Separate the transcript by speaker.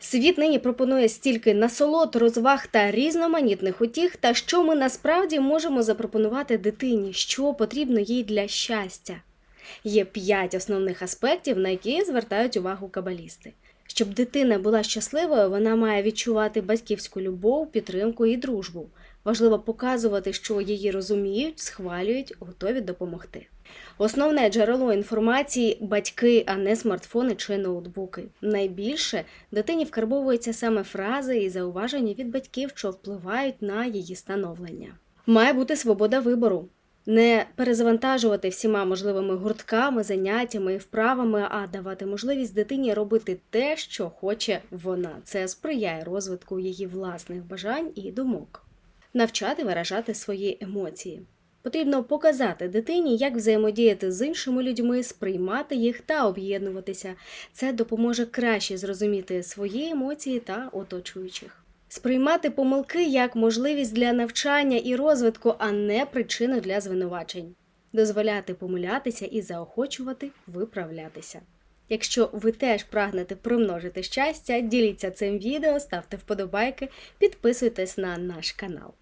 Speaker 1: Світ нині пропонує стільки насолод, розваг та різноманітних утіх, та що ми насправді можемо запропонувати дитині, що потрібно їй для щастя. Є п'ять основних аспектів, на які звертають увагу кабалісти. Щоб дитина була щасливою, вона має відчувати батьківську любов, підтримку і дружбу. Важливо показувати, що її розуміють, схвалюють, готові допомогти. Основне джерело інформації батьки, а не смартфони чи ноутбуки. Найбільше дитині вкарбовуються саме фрази і зауваження від батьків, що впливають на її становлення. Має бути свобода вибору. Не перезавантажувати всіма можливими гуртками, заняттями і вправами, а давати можливість дитині робити те, що хоче вона. Це сприяє розвитку її власних бажань і думок. Навчати виражати свої емоції. Потрібно показати дитині, як взаємодіяти з іншими людьми, сприймати їх та об'єднуватися. Це допоможе краще зрозуміти свої емоції та оточуючих. Сприймати помилки як можливість для навчання і розвитку, а не причину для звинувачень. Дозволяти помилятися і заохочувати виправлятися. Якщо ви теж прагнете примножити щастя, діліться цим відео, ставте вподобайки, підписуйтесь на наш канал.